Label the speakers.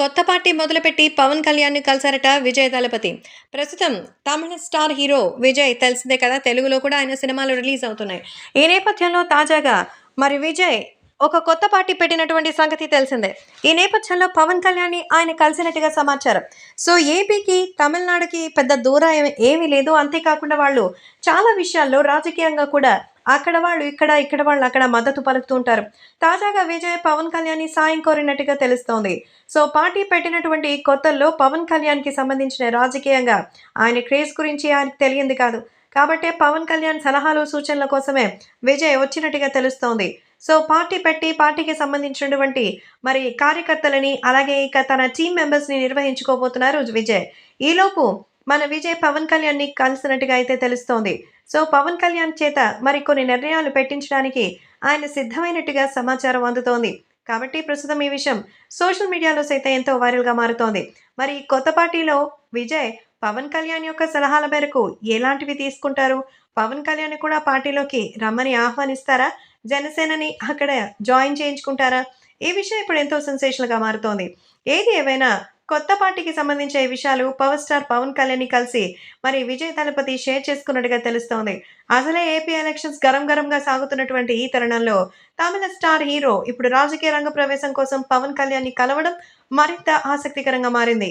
Speaker 1: కొత్త పార్టీ మొదలుపెట్టి పవన్ కళ్యాణ్ని కలిశారట విజయ్ దళపతి. ప్రస్తుతం తమిళ స్టార్ హీరో విజయ్ తెలిసిందే కదా తెలుగులో కూడా ఆయన సినిమాలు రిలీజ్ అవుతున్నాయి. ఈ నేపథ్యంలో తాజాగా మరి విజయ్ ఒక కొత్త పార్టీ పెట్టినటువంటి సంగతి తెలిసిందే. ఈ నేపథ్యంలో పవన్ కళ్యాణ్ని ఆయన కలిసినట్టుగా సమాచారం. సో ఏపీకి తమిళనాడుకి పెద్ద దూరం ఏమీ లేదు. అంతేకాకుండా వాళ్ళు చాలా విషయాల్లో రాజకీయంగా కూడా అక్కడ వాళ్ళు ఇక్కడ ఇక్కడ వాళ్ళు అక్కడ మద్దతు పలుకుతూ ఉంటారు. తాజాగా విజయ్ పవన్ కళ్యాణ్ సాయం కోరినట్టుగా తెలుస్తోంది. సో పార్టీ పెట్టినటువంటి కొత్తల్లో పవన్ కళ్యాణ్కి సంబంధించిన రాజకీయంగా ఆయన క్రేజ్ గురించి ఆయనకు తెలియంది కాదు. కాబట్టే పవన్ కళ్యాణ్ సలహాలు సూచనల కోసమే విజయ్ వచ్చినట్టుగా తెలుస్తోంది. సో పార్టీ పెట్టి పార్టీకి సంబంధించినటువంటి మరి కార్యకర్తలని అలాగే ఇక తన టీం మెంబర్స్ని నిర్వహించుకోబోతున్నారు విజయ్. ఈలోపు మన విజయ్ పవన్ కళ్యాణ్ని కలిసినట్టుగా అయితే తెలుస్తోంది. సో పవన్ కళ్యాణ్ చేత మరి కొన్ని నిర్ణయాలు పెట్టించడానికి ఆయన సిద్ధమైనట్టుగా సమాచారం అందుతోంది. కాబట్టి ప్రస్తుతం ఈ విషయం సోషల్ మీడియాలో సైతం ఎంతో వైరల్గా మారుతోంది. మరి కొత్త పార్టీలో విజయ్ పవన్ కళ్యాణ్ యొక్క సలహాల మేరకు ఎలాంటివి తీసుకుంటారు? పవన్ కళ్యాణ్ కూడా పార్టీలోకి రమ్మని ఆహ్వానిస్తారా? జనసేనని అక్కడ జాయిన్ చేయించుకుంటారా? ఈ విషయం ఇప్పుడు ఎంతో సెన్సేషన్గా మారుతోంది. ఏది ఏవైనా కొత్త పార్టీకి సంబంధించిన ఈ విషయాలు పవర్ స్టార్ పవన్ కళ్యాణ్ కలిసి మరి విజయ్ దళపతి షేర్ చేసుకున్నట్టుగా తెలుస్తోంది. అసలే ఏపీ ఎలక్షన్స్ గరం గరంగా సాగుతున్నటువంటి ఈ తరుణంలో తమిళ స్టార్ హీరో ఇప్పుడు రాజకీయ రంగ ప్రవేశం కోసం పవన్ కళ్యాణ్ కలవడం మరింత ఆసక్తికరంగా మారింది.